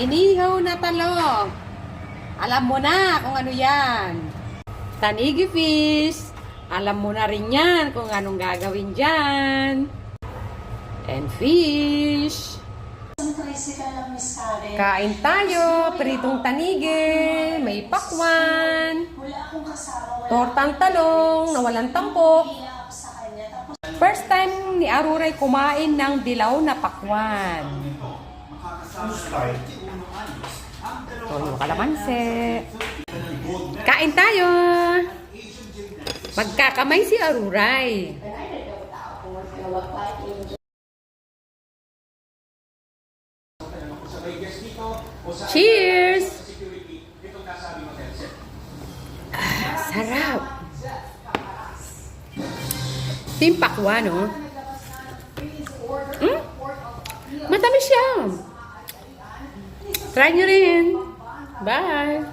Inihaw na talong. Alam mo na kung ano yan. Tanigi fish. Alam mo na rin yan kung anong gagawin dyan. And fish. Kain tayo. Pritong tanigi. May pakwan. Tortang talong na walang tampok. First time ni Aruray kumain ng dilaw na pakwan. Toyo kalamansi. Kain tayo! Magkakamay si Aruray. Cheers! Ah, sarap! Timpakwa, no? Matamis siya. Try nyo rin. Bye!